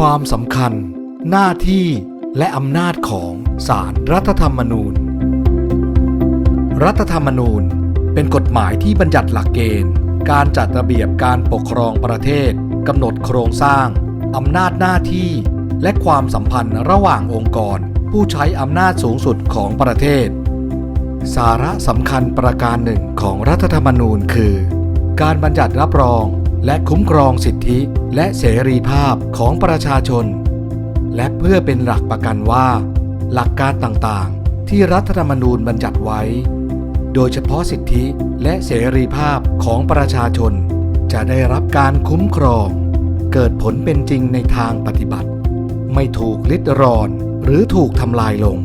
ความสำคัญ หน้าที่และอำนาจของศาลรรัฐธรรมนูญ รัฐธรรมนูญเป็นกฎหมายที่บัญญัติหลักเกณฑ์ การจัดระเบียบการปกครองประเทศกำหนดโครงสร้าง อำนาจหน้าที่ และความสัมพันธ์ระหว่างองค์กร ผู้ใช้อำนาจสูงสุดของประเทศ สาระสำคัญประการหนึ่งของรัฐธรรมนูญคือ การบัญญัติรับรอง และคุ้มครองสิทธิและเสรีภาพของประชาชน และเพื่อเป็นหลักประกันว่า หลักการต่างๆ ที่รัฐธรรมนูญบัญญัติไว้ โดยเฉพาะสิทธิและเสรีภาพของประชาชน จะได้รับการคุ้มครอง เกิดผลเป็นจริงในทางปฏิบัติ ไม่ถูกลิดรอนหรือถูกทำลายลง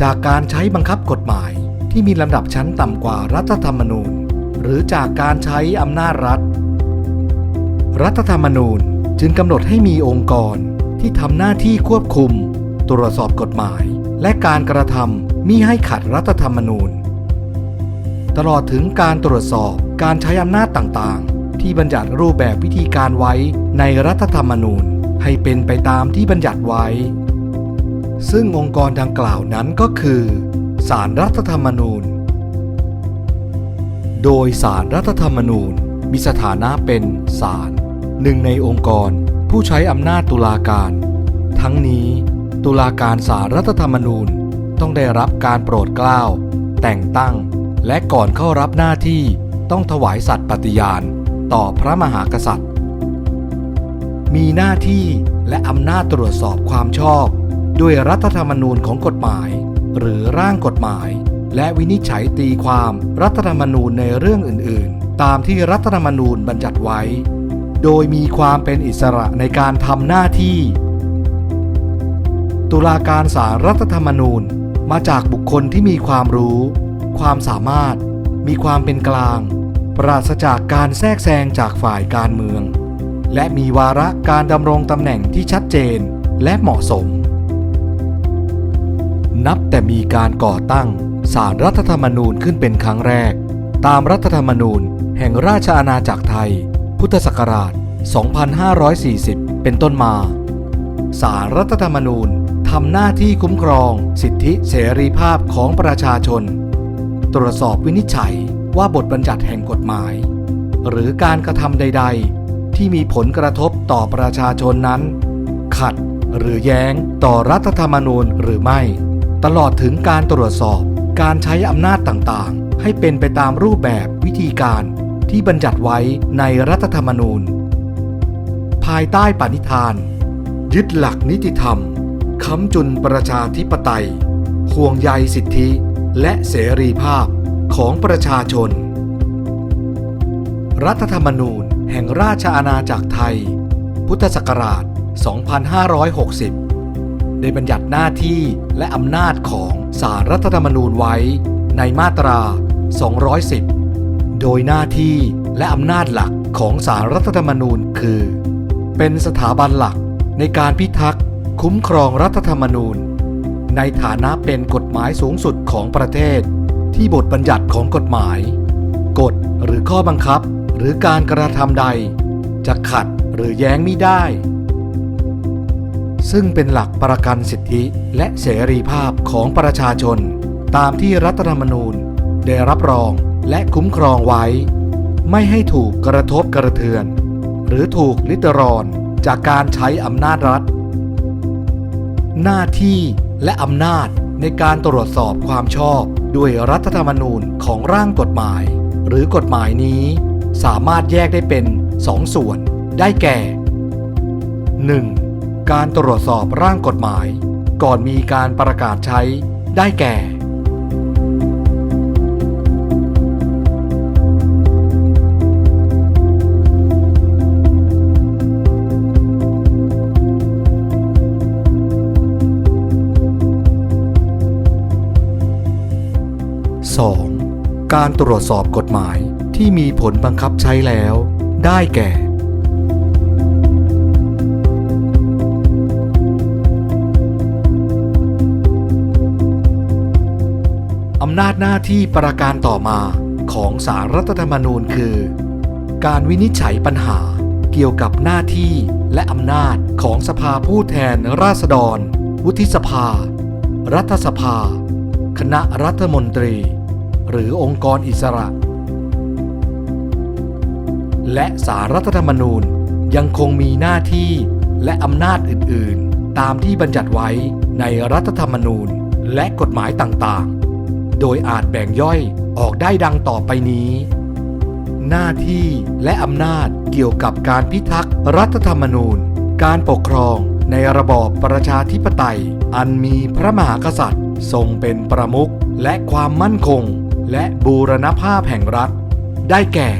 จากการใช้บังคับกฎหมายที่มีลำดับชั้นต่ำกว่ารัฐธรรมนูญ หรือจากการใช้อำนาจรัฐ รัฐธรรมนูญจึงกำหนดให้มีองค์กรที่ทำหน้าที่ควบคุม ตรวจสอบกฎหมาย และการกระทำมิให้ขัดรัฐธรรมนูญ ตลอดถึงการตรวจสอบการใช้อำนาจต่างๆ ที่บัญญัติรูปแบบวิธีการไว้ในรัฐธรรมนูญให้เป็นไปตามที่บัญญัติไว้ ซึ่งองค์กรดังกล่าวนั้นก็คือศาลรรัฐธรรมนูญ โดยศาลรรัฐธรรมนูญมีสถานะเป็นศาล หนึ่งในองค์กร ผู้ใช้อำนาจตุลาการ ทั้งนี้ ตุลาการศาลรรัฐธรรมนูญต้องได้รับการโปรดเกล้า แต่งตั้ง และก่อนเข้ารับหน้าที่ต้องถวายสัตย์ปฏิญาณ ต่อพระมหากษัตริย์ มีหน้าที่และอำนาจตรวจสอบความชอบ ด้วยรัฐธรรมนูญของกฎหมาย หรือร่างกฎหมาย และวินิจฉัยตีความรัฐธรรมนูญในเรื่องอื่น ๆ ตามที่รัฐธรรมนูญบัญญัติไว้ โดยมีความเป็นอิสระในการทำหน้าที่ ตุลาการศารรัฐธรรมนูญมาจากบุคคลที่มีความรู้ ความสามารถ มีความเป็นกลาง ปราศจากการแทรกแซงจากฝ่ายการเมือง และมีวาระการดำรงตำแหน่งที่ชัดเจนและเหมาะสม นับแต่มีการก่อตั้งศารรัฐธรรมนูญขึ้นเป็นครั้งแรก ตามรัฐธรรมนูญแห่งราชอาณาจักรไทย พุทธศักราช 2540 เป็นต้นมาศารรัฐธรรมนูญทำหน้าที่คุ้มครองสิทธิเสรีภาพของประชาชน ตรวจสอบวินิจฉัยว่าบทบัญญัติแห่งกฎหมาย หรือการกระทำใด ๆ ที่มีผลกระทบต่อประชาชนนั้น ขัดหรือแย้งต่อรัฐธรรมนูญหรือไม่ ตลอดถึงการตรวจสอบการใช้อำนาจต่างๆ ให้เป็นไปตามรูปแบบวิธีการ ที่บัญญัติไว้ในรัฐธรรมนูญ ภายใต้ปณิธาน ยึดหลักนิติธรรม ค้ำจุนประชาธิปไตย ห่วงใยสิทธิและเสรีภาพของประชาชน รัฐธรรมนูญแห่งราชอาณาจักรไทย พุทธศักราช 2560 ได้บัญญัติหน้าที่และอำนาจของสารรัฐธรรมนูญไว้ในมาตรา 210 โดยหน้าที่และอำนาจหลักของสารรัฐธรรมนูญคือ เป็นสถาบันหลักในการพิทักษ์คุ้มครองรัฐธรรมนูญ ในฐานะเป็นกฎหมายสูงสุดของประเทศ ที่บทบัญญัติของกฎหมาย กฎหรือข้อบังคับหรือการกระทำใด จะขัดหรือแย้งไม่ได้ ซึ่งเป็นหลักประกันสิทธิและเสรีภาพของประชาชน ตามที่รัฐธรรมนูญได้รับรอง และคุ้มครองไว้ ไม่ให้ถูกกระทบกระเทือน หรือถูกลิดรอนจากการใช้อำนาจรัฐ หน้าที่และอำนาจในการตรวจสอบความชอบด้วยรัฐธรรมนูญของร่างกฎหมาย หรือกฎหมายนี้สามารถแยกได้เป็นสองส่วนได้แก่ 1. การตรวจสอบร่างกฎหมาย ก่อนมีการประกาศใช้ได้แก่ การตรวจสอบกฎหมายที่มีผลบังคับใช้แล้ว ได้แก่ อำนาจหน้าที่ประการต่อมาของสารรัฐธรรมนูญคือ การวินิจฉัยปัญหาเกี่ยวกับหน้าที่และอำนาจของสภาผู้แทนราษฎร วุฒิสภา รัฐสภา คณะรัฐมนตรี หรือองค์กรอิสระ และสารรัฐธรรมนูญยังคงมีหน้าที่และอำนาจอื่น ๆ ตามที่บัญญัติไว้ในรัฐธรรมนูญและกฎหมายต่าง ๆ โดยอาจแบ่งย่อยออกได้ดังต่อไปนี้ หน้าที่และอำนาจเกี่ยวกับการพิทักษ์รัฐธรรมนูญ การปกครองในระบอบประชาธิปไตย อันมีพระมหากษัตริย์ ทรงเป็นประมุขและความมั่นคง และบูรณภาพแห่งรัฐ ได้แก่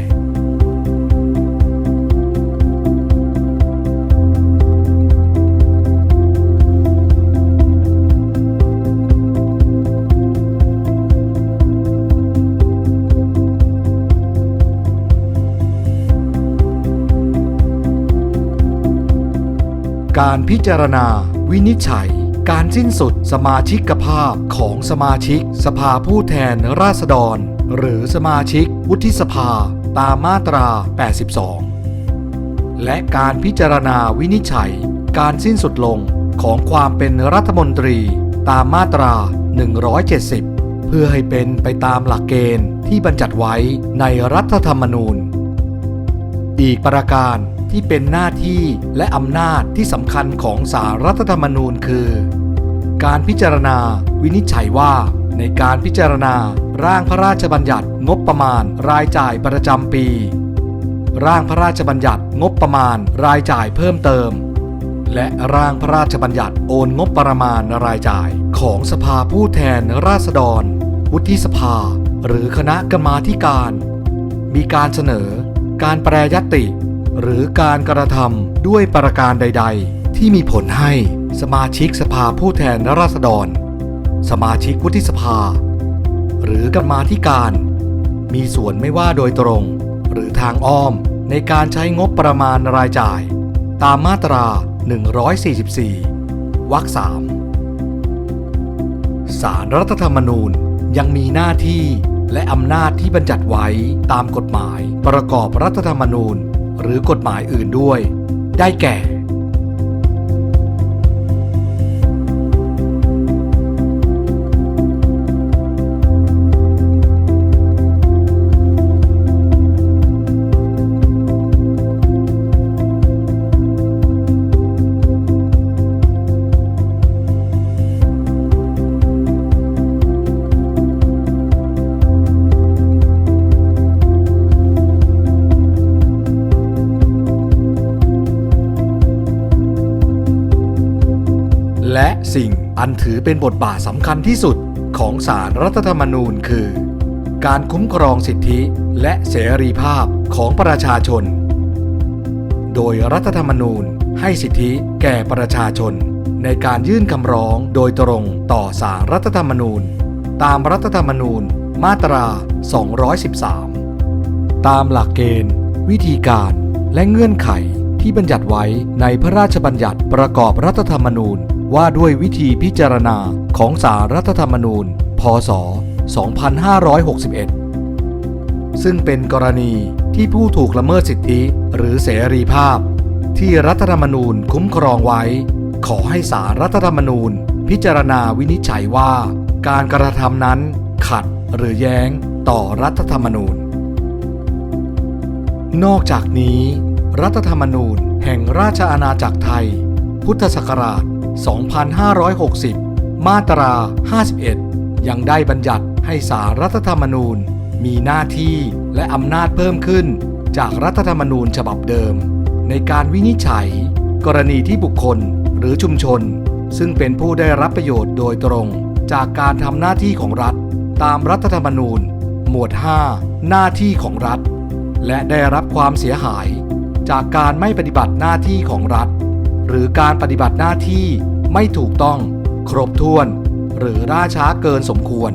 การพิจารณาวินิจฉัย การสิ้นสุดสมาชิกภาพของสมาชิก สภาผู้แทนราษฎร หรือสมาชิกวุฒิสภาตามมาตรา 82 และการพิจารณาวินิจฉัย การสิ้นสุดลงของความเป็นรัฐมนตรีตามมาตรา 170 เพื่อให้เป็นไปตามหลักเกณฑ์ที่บัญญัติไว้ในรัฐธรรมนูญ อีกประการที่เป็นหน้าที่และอำนาจที่สำคัญของสารรัฐธรรมนูญคือ การพิจารณาวินิจฉัยว่า ในการพิจารณาร่างพระราชบัญญัติงบประมาณรายจ่ายประจำปี ร่างพระราชบัญญัติงบประมาณรายจ่ายเพิ่มเติม และร่างพระราชบัญญัติโอนงบประมาณรายจ่ายของสภาผู้แทนราษฎร วุฒิสภา หรือคณะกรรมาธิการ มีการเสนอ การแปรยติ หรือการกระทำด้วยประการใด ๆ ที่มีผลให้สมาชิกสภาผู้แทนราษฎร สมาชิกวุฒิสภา หรือกรรมาธิการ มีส่วนไม่ว่าโดยตรง หรือทางอ้อมในการใช้งบประมาณรายจ่าย ตามมาตรา 144 วรรคสามสารรัฐธรรมนูญยังมีหน้าที่ และอำนาจที่บัญญัติไว้ตามกฎหมายประกอบรัฐธรรมนูญ หรือกฎหมายอื่นด้วย ได้แก่ สิ่งอันถือเป็นบทบาทสำคัญที่สุดของสารรัฐธรรมนูญคือ การคุ้มครองสิทธิและเสรีภาพของประชาชน โดยรัฐธรรมนูญให้สิทธิแก่ประชาชน ในการยื่นคำร้องโดยตรงต่อสารรัฐธรรมนูญ ตามรัฐธรรมนูญมาตรา 213 ตามหลักเกณฑ์ วิธีการและเงื่อนไขที่บัญญัติไว้ในพระราชบัญญัติประกอบรัฐธรรมนูญ ว่าด้วยวิธีพิจารณาของสารรัฐธรรมนูญ พศ 2561 ซึ่งเป็นกรณีที่ผู้ถูกละเมิดสิทธิหรือเสรีภาพ ที่รัฐธรรมนูญคุ้มครองไว้ ขอให้สารรัฐธรรมนูญ พิจารณาวินิจฉัยว่า การกระทำนั้นขัดหรือแย้งต่อรัฐธรรมนูญ นอกจากนี้ รัฐธรรมนูญแห่งราชอาณาจักรไทย พุทธศักราช 2560 มาตรา 51 ยังได้บัญญัติให้สารรัฐธรรมนูญ มีหน้าที่และอำนาจเพิ่มขึ้น จากรัฐธรรมนูญฉบับเดิม ในการวินิจฉัย กรณีที่บุคคลหรือชุมชน ซึ่งเป็นผู้ได้รับประโยชน์โดยตรง จากการทำหน้าที่ของรัฐ ตามรัฐธรรมนูญ หมวด 5 หน้าที่ของรัฐ และได้รับความเสียหาย จากการไม่ปฏิบัติหน้าที่ของรัฐ หรือการปฏิบัติหน้าที่ไม่ถูกต้อง ครบถ้วน หรือล่าช้าเกินสมควร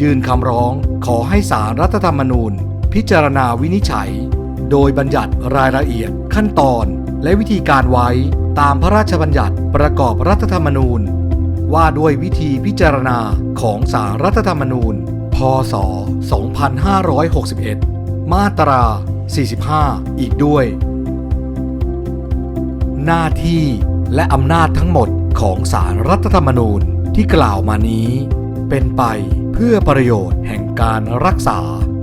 ยื่นคำร้องขอให้สารรัฐธรรมนูญ พิจารณาวินิจฉัย โดยบัญญัติรายละเอียด ขั้นตอน และวิธีการไว้ตามพระราชบัญญัติประกอบรัฐธรรมนูญ ว่าด้วยวิธีพิจารณาของสารรัฐธรรมนูญ พศ 2561 มาตรา 45 อีกด้วย หน้าที่และอำนาจทั้งหมดของสารรัฐธรรมนูญที่กล่าวมานี้ เป็นไปเพื่อประโยชน์แห่งการรักษา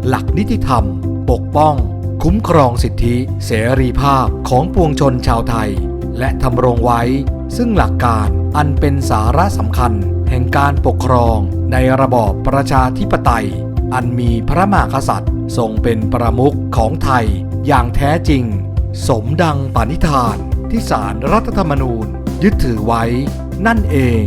หลักนิติธรรม ปกป้อง คุ้มครองสิทธิเสรีภาพของปวงชนชาวไทย และทำรงไว้ ซึ่งหลักการอันเป็นสาระสำคัญ แห่งการปกครองในระบอบประชาธิปไตย อันมีพระมหากษัตริย์ ทรงเป็นประมุขของไทยอย่างแท้จริง สมดังปณิธาน ที่สารรัฐธรรมนูญ ยึดถือไว้นั่นเอง